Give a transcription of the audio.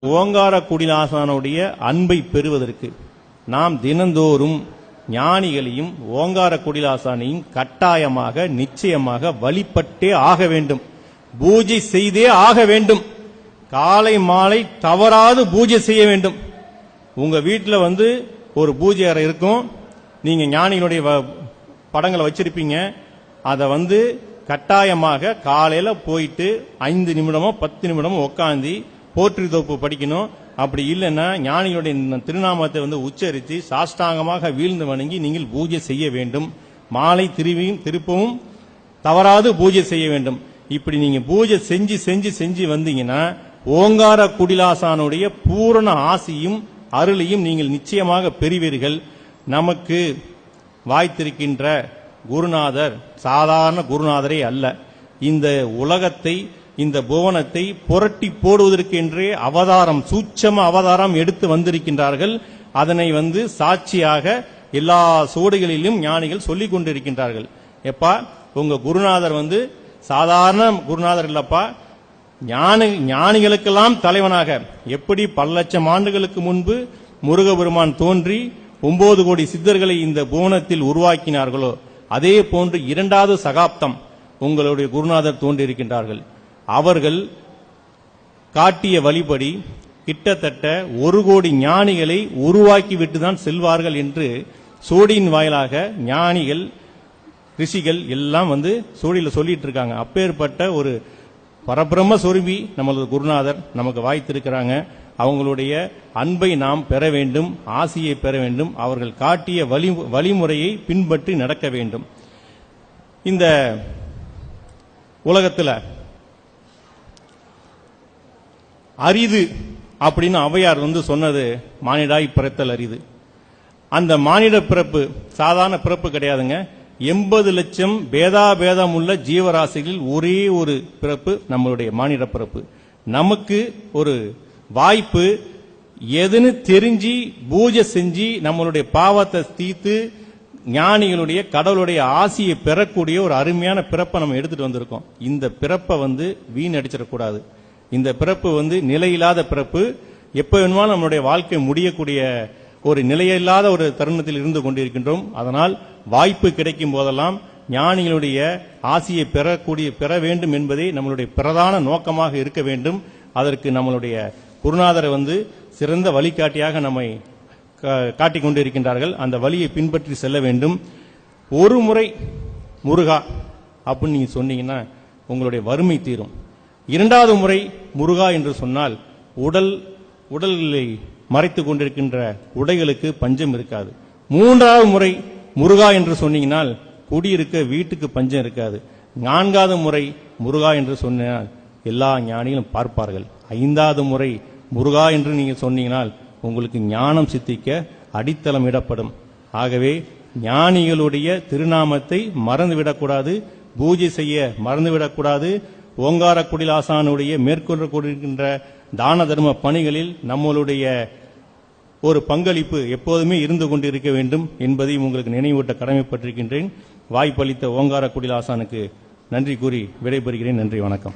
ஓங்கார குடிலாசனுடைய அன்பை பெறுவதற்கு நாம் தினந்தோறும் ஞானிகளையும் ஓங்கார குடிலாசானையும் கட்டாயமாக நிச்சயமாக வழிபட்டே ஆக வேண்டும். பூஜை செய்தே ஆக வேண்டும். காலை மாலை தவறாது பூஜை செய்ய வேண்டும். உங்க வீட்டில் வந்து ஒரு பூஜை அறை இருக்கும். நீங்க ஞானிகளுடைய வ- படங்களை வச்சிருப்பீங்க. அதை வந்து கட்டாயமாக காலையில போயிட்டு ஐந்து நிமிடமோ பத்து நிமிடமோ உட்காந்து போற்றி தொப்பு படிக்கணும். அப்படி இல்லைன்னா ஞானிகளுடைய திருநாமத்தை வந்து உச்சரித்து சாஷ்டாங்கமாக வீழ்ந்து வணங்கி நீங்கள் பூஜை செய்ய வேண்டும். மாலை திருவியும் திருப்பவும் தவறாது பூஜை செய்ய வேண்டும். இப்படி நீங்க பூஜை செஞ்சு செஞ்சு செஞ்சு வந்தீங்கன்னா ஓங்கார குடிலாசானுடைய பூரண ஆசியும் அருளையும் நீங்கள் நிச்சயமாக பெறுவீர்கள். நமக்கு வாய்த்திருக்கின்ற குருநாதர் சாதாரண குருநாதரே அல்ல. இந்த உலகத்தை இந்த புவனத்தை புரட்டி போடுவதற்கென்றே அவதாரம் சூட்சம அவதாரம் எடுத்து வந்திருக்கின்றார்கள். அதனை வந்து சாட்சியாக எல்லா சோடுகளிலும் ஞானிகள் சொல்லிக் கொண்டிருக்கின்றார்கள். எப்பா உங்க குருநாதர் வந்து சாதாரண குருநாதர் இல்லப்பா. ஞானி ஞானிகளுக்கெல்லாம் தலைவனாக எப்படி பல லட்சம் ஆண்டுகளுக்கு முன்பு முருகபெருமான் தோன்றி ஒன்பது கோடி சித்தர்களை இந்த புவனத்தில் உருவாக்கினார்களோ அதே போன்று இரண்டாவது சகாப்தம் உங்களுடைய குருநாதர் தோன்றியிருக்கின்றார்கள். அவர்கள் காட்டிய வழிபடி கிட்டத்தட்ட ஒரு கோடி ஞானிகளை உருவாக்கிவிட்டு தான் செல்வார்கள் என்று சோடியின் வாயிலாக ஞானிகள் ரிஷிகள் எல்லாம் வந்து சோடியில் சொல்லிட்டு இருக்காங்க அப்பேற்பட்ட ஒரு பரபிரம்ம சொருபி நமது குருநாதர் நமக்கு வாய்த்திருக்கிறாங்க. அவங்களுடைய அன்பை நாம் பெற வேண்டும் ஆசையை பெற வேண்டும். அவர்கள் காட்டிய வழி வழிமுறையை பின்பற்றி நடக்க வேண்டும். இந்த உலகத்தில் அரிது அப்படின்னு ஔவையார் வந்து சொன்னது மானிடாய் பிறத்தல் அரிது. அந்த மானிட பிறப்பு சாதாரண பிறப்பு கிடையாதுங்க. எண்பது லட்சம் பேதாபேதம் உள்ள ஜீவராசிகளில் ஒரே ஒரு பிறப்பு நம்மளுடைய மானிட பிறப்பு. நமக்கு ஒரு வாய்ப்பு எதுன்னு தெரிஞ்சு பூஜை செஞ்சு நம்மளுடைய பாவத்தை தீர்த்து ஞானிகளுடைய கடவுளுடைய ஆசையை பெறக்கூடிய ஒரு அருமையான பிறப்பை நம்ம எடுத்துட்டு வந்திருக்கோம். இந்த பிறப்பை வந்து வீணடிச்சிடக்கூடாது. இந்த பிறப்பு வந்து நிலையில்லாத பிறப்பு எப்ப வேணுமாலும் நம்மளுடைய வாழ்க்கை முடியக்கூடிய ஒரு நிலையில்லாத ஒரு தருணத்தில் இருந்து கொண்டிருக்கின்றோம். அதனால் வாய்ப்பு கிடைக்கும் போதெல்லாம் ஞானிகளுடைய ஆசையை பெறக்கூடிய பெற வேண்டும் என்பதே நம்மளுடைய பிரதான நோக்கமாக இருக்க வேண்டும். அதற்கு நம்மளுடைய குருநாதரை வந்து சிறந்த வழிகாட்டியாக நம்மை கா- காட்டிக் கொண்டிருக்கின்றார்கள். அந்த வழியை பின்பற்றி செல்ல வேண்டும். ஒரு முறை முருகா அப்படின்னு நீங்க சொன்னீங்கன்னா உங்களுடைய வறுமை தீரும். இரண்டாவது முறை முருகா என்று சொன்னால் உடல் உடல்களை மறைத்து கொண்டிருக்கின்ற உடைகளுக்கு பஞ்சம் இருக்காது. மூன்றாவது முறை முருகா என்று சொன்னீங்கனால் குடியிருக்க வீட்டுக்கு பஞ்சம் இருக்காது. நான்காவது முறை முருகா என்று சொன்னால் எல்லா ஞானிகளும் பார்ப்பார்கள். ஐந்தாவது முறை முருகா என்று நீங்கள் சொன்னீங்கனால் உங்களுக்கு ஞானம் சித்திக்க அடித்தளம் இடப்படும். ஆகவே ஞானிகளுடைய திருநாமத்தை மறந்துவிடக்கூடாது பூஜை செய்ய மறந்துவிடக்கூடாது ஓங்கார குடிலாசானுடைய கொடுக்கின்ற தான தர்ம பணிகளில் நம்மளுடைய ஒரு பங்களிப்பு எப்போதுமே இருந்து கொண்டிருக்க வேண்டும் என்பதை உங்களுக்கு நினைவூட்ட கடமைப்பட்டிருக்கின்றேன். வாய்ப்பளித்த ஓங்கார குடிலாசானுக்கு நன்றி கூறி விடைபெறுகிறேன். நன்றி வணக்கம்.